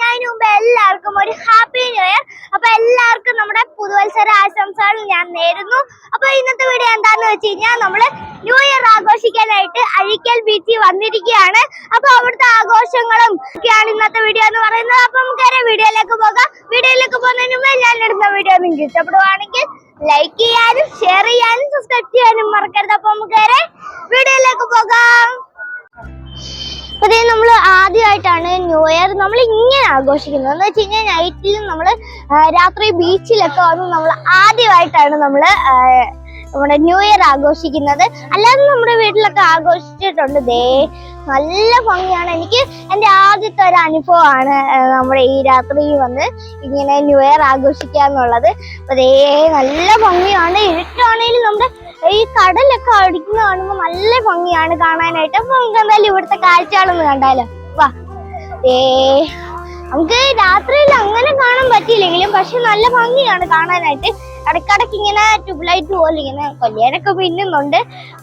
അതിന് മുമ്പ് എല്ലാവർക്കും ഒരു ഹാപ്പി ന്യൂ ഇയർ. അപ്പൊ എല്ലാവർക്കും നമ്മുടെ പുതുവത്സര ആശംസകൾ ഞാൻ നേരുന്നു. അപ്പൊ ഇന്നത്തെ വീഡിയോ എന്താന്ന് വെച്ച് കഴിഞ്ഞാൽ നമ്മൾ ന്യൂ ഇയർ ആഘോഷിക്കാനായിട്ട് അഴിക്കൽ ബീച്ചിൽ വന്നിരിക്കുകയാണ്. അപ്പൊ അവിടുത്തെ ആഘോഷങ്ങളും ഒക്കെയാണ് ഇന്നത്തെ വീഡിയോ എന്ന് പറയുന്നത്. അപ്പൊ നമുക്ക് നേരെ വീഡിയോയിലേക്ക് പോകാം. വീഡിയോയിലേക്ക് പോകുന്നതിന് മുമ്പ് ഞാൻ ഇടുന്ന വീഡിയോ നിങ്ങൾക്ക് ഇഷ്ടപ്പെടുവാണെങ്കിൽ ലൈക്ക് ചെയ്യാനും ഷെയർ ചെയ്യാനും സബ്സ്ക്രൈബ് ചെയ്യാനും മറക്കരുത്. അപ്പൊ നമുക്ക് വീഡിയോയിലേക്ക് പോകാം. അപ്പൊ നമ്മൾ ആദ്യമായിട്ടാണ് ന്യൂ ഇയർ നമ്മൾ ഇങ്ങനെ ആഘോഷിക്കുന്നത്. എന്ന് വെച്ച് കഴിഞ്ഞാൽ നൈറ്റിലും നമ്മൾ രാത്രി ബീച്ചിലൊക്കെ വന്ന് നമ്മൾ ആദ്യമായിട്ടാണ് നമ്മൾ നമ്മുടെ ന്യൂ ഇയർ ആഘോഷിക്കുന്നത്. അല്ലാതെ നമ്മുടെ വീട്ടിലൊക്കെ ആഘോഷിച്ചിട്ടുണ്ട്. ദേ നല്ല ഭംഗിയാണ്. എനിക്ക് എന്റെ ആദ്യത്തെ ഒരു അനുഭവമാണ് നമ്മുടെ ഈ രാത്രി വന്ന് ഇങ്ങനെ ന്യൂ ഇയർ ആഘോഷിക്കുക എന്നുള്ളത് അപ്പൊ ദേ നല്ല ഭംഗിയാണ്. ഇരുട്ടാണെങ്കിലും നമ്മുടെ ഈ കടലൊക്കെ അടിക്കുന്ന കാണുമ്പോൾ നല്ല ഭംഗിയാണ് കാണാനായിട്ട്. അപ്പൊ നമുക്ക് എന്തായാലും ഇവിടുത്തെ കാഴ്ചകളൊന്ന് കണ്ടാലോ. വാ. ഏ നമുക്ക് രാത്രിയിൽ അങ്ങനെ കാണാൻ പറ്റിയില്ലെങ്കിലും പക്ഷെ നല്ല ഭംഗിയാണ് കാണാനായിട്ട്. ഇടയ്ക്കിടയ്ക്ക് ഇങ്ങനെ ട്യൂബ്ലൈറ്റ് പോലെ ഇങ്ങനെ കൊല്ലേനൊക്കെ പിന്നുന്നുണ്ട്.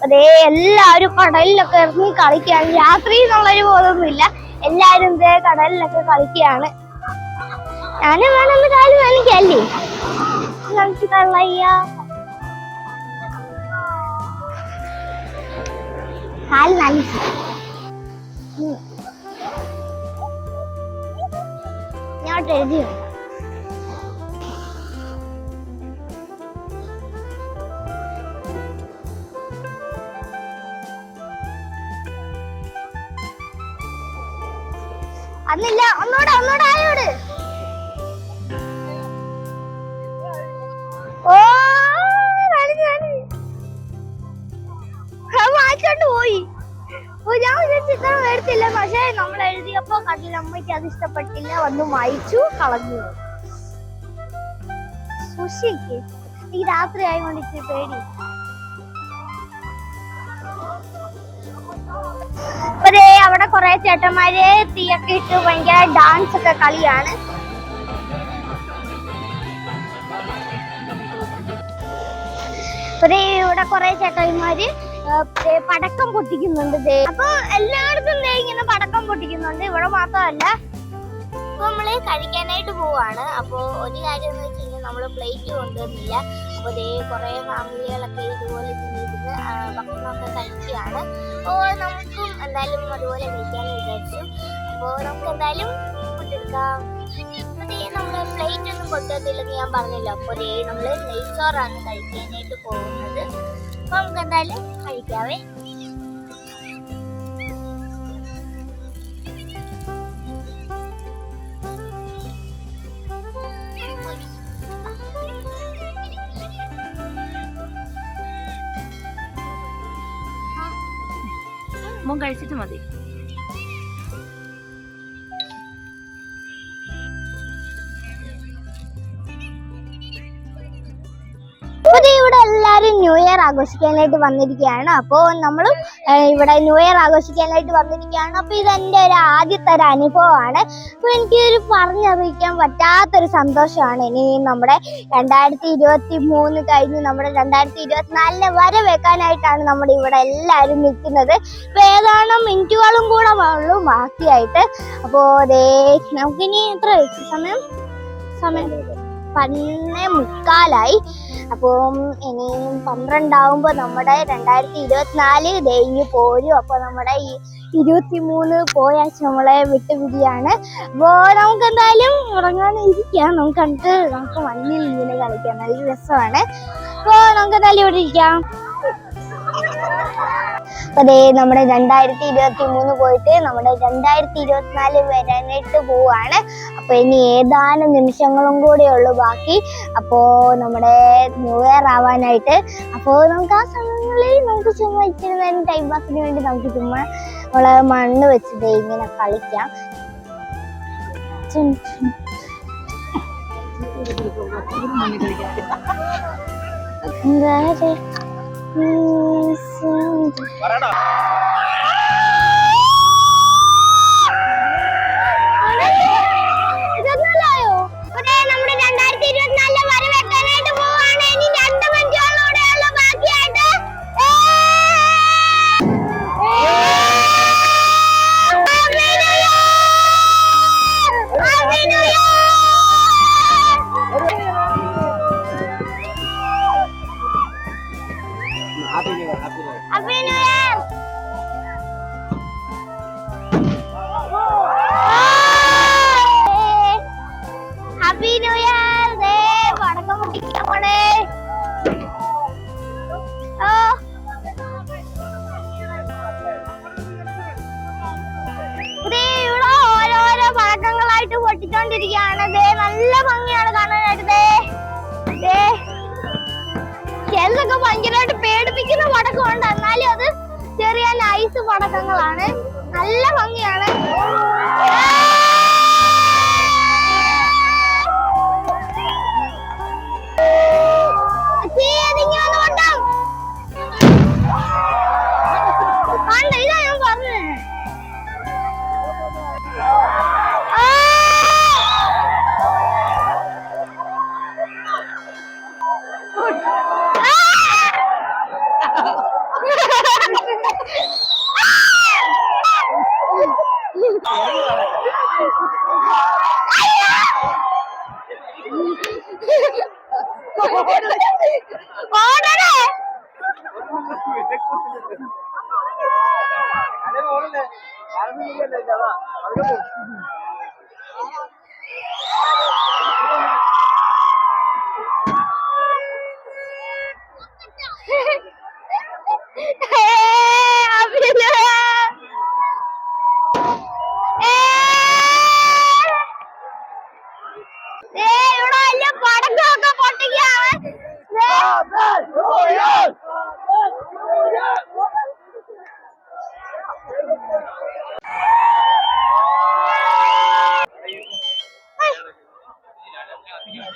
അതേ എല്ലാവരും കടലിലൊക്കെ ഇറങ്ങി കളിക്കുകയാണ്. രാത്രി എന്നുള്ളൊരു ബോധമൊന്നുമില്ല. എല്ലാവരും ഇതേ കടലിലൊക്കെ കളിക്കുകയാണ്. ഞാനും വേണമെന്ന് വേണമെങ്കിൽ അല്ലേ കളിച്ചു കള്ളയ്യ നല്ല ഉം. ഞാൻ എഴുതി അന്നില്ല ഒന്നൂടെ ഒന്നൂടെ ആയോട് അമ്മയ്ക്ക് അത് ഇഷ്ടപ്പെട്ടില്ല. വന്ന് വായിച്ചു കളഞ്ഞു. സുഷിക്ക് ഈ രാത്രി ആയതുകൊണ്ട് ഇച്ചിരി പേടി. അവിടെ കുറെ ചേട്ടന്മാര് തീയൊക്കെ ഇട്ട് ഭയങ്കര ഡാൻസ് ഒക്കെ കളിയാണ്. ദേ ഇവിടെ കുറെ ചേട്ടന്മാര് പടക്കം പൊട്ടിക്കുന്നുണ്ട് അപ്പൊ എല്ലായിടത്തും ഇങ്ങനെ പടക്കം പൊട്ടിക്കുന്നുണ്ട്. ഇവിടെ മാത്രമല്ല അപ്പൊ നമ്മൾ കഴിക്കാനായിട്ട് പോവാണ്. അപ്പൊ ഒരു കാര്യം എന്ന് വെച്ച് കഴിഞ്ഞാൽ നമ്മൾ പ്ലേറ്റ് കൊണ്ടുവന്നില്ല. അപ്പൊ ദേ കുറെ ഫാമിലികളൊക്കെ ഇതുപോലെ ആ, ഭക്ഷണമൊക്കെ കഴിക്കുകയാണ്. അപ്പോ നമുക്കും എന്തായാലും അതുപോലെ കഴിക്കാന്ന് വിചാരിച്ചു. അപ്പോ നമുക്ക് എന്തായാലും ഫുഡ് എടുക്കാം. അപ്പൊ നമ്മൾ പ്ലേറ്റ് ഒന്നും കൊണ്ടുവന്നില്ലെന്ന് ഞാൻ പറഞ്ഞല്ലോ. അപ്പൊ നമ്മൾ നമ്മൾ നെയ്ച്ചോറാണ് കഴിക്കാനായിട്ട് പോകുന്നത്. അപ്പൊ നമുക്ക് എന്തായാലും കഴിക്കാവേ. മോൻ കഴിച്ചിട്ട് മതി. ദേ ഇവിടെ എല്ലാരും ന്യൂ ഇയർ ആഘോഷിക്കാനായിട്ട് വന്നിരിക്കുകയാണ്. അപ്പോൾ നമ്മളും ഇവിടെ ന്യൂ ഇയർ ആഘോഷിക്കാനായിട്ട് വന്നിരിക്കുകയാണ്. അപ്പൊ ഇത് എന്റെ ഒരു ആദ്യത്തെ ഒരു അനുഭവമാണ്. അപ്പൊ എനിക്കൊരു പറഞ്ഞറിയിക്കാൻ പറ്റാത്തൊരു സന്തോഷമാണ്. ഇനി നമ്മുടെ രണ്ടായിരത്തി ഇരുപത്തി മൂന്ന് കഴിഞ്ഞ് നമ്മുടെ രണ്ടായിരത്തി ഇരുപത്തിനാലിനെ വരെ വെക്കാനായിട്ടാണ് നമ്മുടെ ഇവിടെ എല്ലാവരും നിൽക്കുന്നത്. ഇപ്പൊ ഏതാണ് മിനിറ്റുകളും കൂടെ ഉള്ളൂ ബാക്കിയായിട്ട്. അപ്പോ ദേ നമുക്കിനി എത്ര സമയം? സമയം. പന്നേ മുക്കാലായി. അപ്പം ഇനി പന്ത്രണ്ടാവുമ്പോ നമ്മുടെ രണ്ടായിരത്തി ഇരുപത്തിനാല് ദൈവം പോരും. അപ്പൊ നമ്മുടെ ഈ ഇരുപത്തി മൂന്ന് പോയാഴ്ച നമ്മളെ വിട്ടുപിടിയാണ് അപ്പോ നമുക്ക് എന്തായാലും ഉറങ്ങാതെ ഇരിക്കാം നമുക്ക് കണ്ടിട്ട് നമുക്ക് മണ്ണിൽ ഇങ്ങനെ കളിക്കാം. നല്ല രസമാണ്. അപ്പോ നമുക്ക് എന്തായാലും ഇവിടെ ഇരിക്കാം. ദേ നമ്മുടെ രണ്ടായിരത്തി ഇരുപത്തി മൂന്ന് പോയിട്ട് നമ്മുടെ രണ്ടായിരത്തി ഇരുപത്തിനാല് വരാനായിട്ട് പോവാണ്. അപ്പൊ ഇനി ഏതാനും നിമിഷങ്ങളും കൂടെ ഉള്ളു ബാക്കി. അപ്പോ നമ്മുടെ ന്യൂ ഇയർ ആവാനായിട്ട്. അപ്പോ നമുക്ക് ആ സമയങ്ങളിൽ നമുക്ക് ചുമ്മാ ടൈം പാസിന് വേണ്ടി നമുക്ക് ചുമ്മാ നമ്മളെ മണ്ണ് വെച്ചിട്ട് ഇങ്ങനെ കളിക്കാം. ചും, ചും. வரடா. Happy new year happy new year happy new year ദേ പടക്കം പൊട്ടിക്കാൻ പോണേ ഓ. ദേ ഇവിടെ ഓരോരോ പടക്കങ്ങളായിട്ട് പൊട്ടിച്ചോണ്ടിരിക്കുകയാണ്. ദേ നല്ല ഭംഗിയാണ് കാണാനായിട്ട്. ദേ ദേ. ചിലതൊക്കെ ഭയങ്കരമായിട്ട് പേടിപ്പിക്കുന്ന പടക്കമുണ്ട്. എന്നാലും അത് ചെറിയ നൈസ് പടക്കങ്ങളാണ്. നല്ല ഭംഗിയാണ്. அடடே ദേ.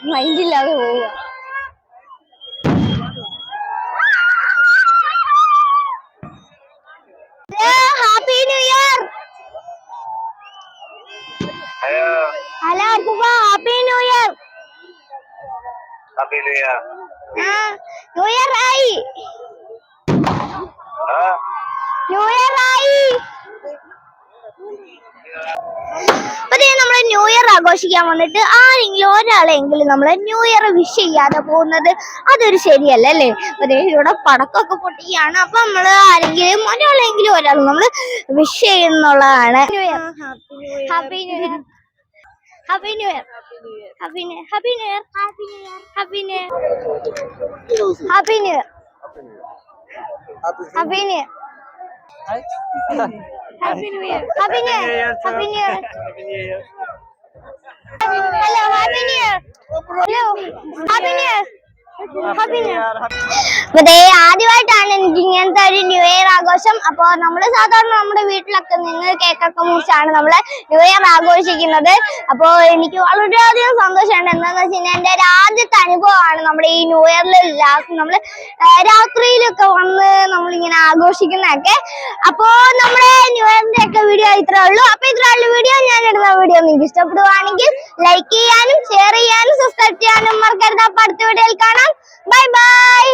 മൈൻഡില്ലാതെ പോവുക happy new year hello hello അപ്പൂപ്പ happy new year happy new year ആ ന്യൂ ഇയർ ആയി. ന്യൂ ഇയർ ആയി. നമ്മൾ ന്യൂ ഇയർ ആഘോഷിക്കാൻ വന്നിട്ട് ആരെങ്കിലും ഒരാളെങ്കിലും നമ്മൾ ന്യൂ ഇയർ വിഷ് ചെയ്യാതെ പോകുന്നത് അതൊരു ശരിയല്ല അല്ലേ? അതെ ഇവിടെ പടക്കമൊക്കെ പൊട്ടിക്കുകയാണ്. അപ്പൊ നമ്മൾ ആരെങ്കിലും ഒരാളെങ്കിലും ഒരാൾ നമ്മൾ wish ചെയ്യുന്നുള്ളതാണ്. New year happy new year happy new year Happy New Year. Happy New Year. Happy New Year. Happy New Year. Happy New Year. Happy New Year. Happy New Year. Happy New Year. Happy New Year. Hello, Happy New Year. Hello, Happy New Year. Happy New Year. അതെ ആദ്യമായിട്ടാണ് എനിക്ക് ഇങ്ങനത്തെ ഒരു new year ആഘോഷം. അപ്പോൾ നമ്മൾ സാധാരണ നമ്മുടെ വീട്ടിലൊക്കെ നിന്ന് കേക്കൊക്കെ മുറിച്ചാണ് നമ്മൾ ന്യൂ ഇയർ ആഘോഷിക്കുന്നത്. അപ്പോൾ എനിക്ക് വളരെയധികം സന്തോഷമുണ്ട് എന്താണെന്ന് വെച്ച് കഴിഞ്ഞാൽ എന്റെ ഒരു ആദ്യത്തെ അനുഭവമാണ് നമ്മുടെ ഈ ന്യൂ ഇയറിൽ ലാസ്റ്റ് നമ്മൾ രാത്രിയിലൊക്കെ വന്ന് നമ്മളിങ്ങനെ ആഘോഷിക്കുന്നതൊക്കെ. അപ്പോൾ നമ്മുടെ ന്യൂ ഇയറിന്റെ ഒക്കെ വീഡിയോ ഇത്രേ ഉള്ളൂ. അപ്പോൾ ഇത്രയുള്ള വീഡിയോ. ഞാൻ ഇടുന്ന വീഡിയോ നിങ്ങൾക്ക് ഇഷ്ടപ്പെടുവാണെങ്കിൽ ലൈക്ക് ചെയ്യാനും ഷെയർ ചെയ്യാനും സബ്സ്ക്രൈബ് ചെയ്യാനും മറക്കരുത്. അപ്പൊ അടുത്ത വീഡിയോയിൽ കാണാം. Bye bye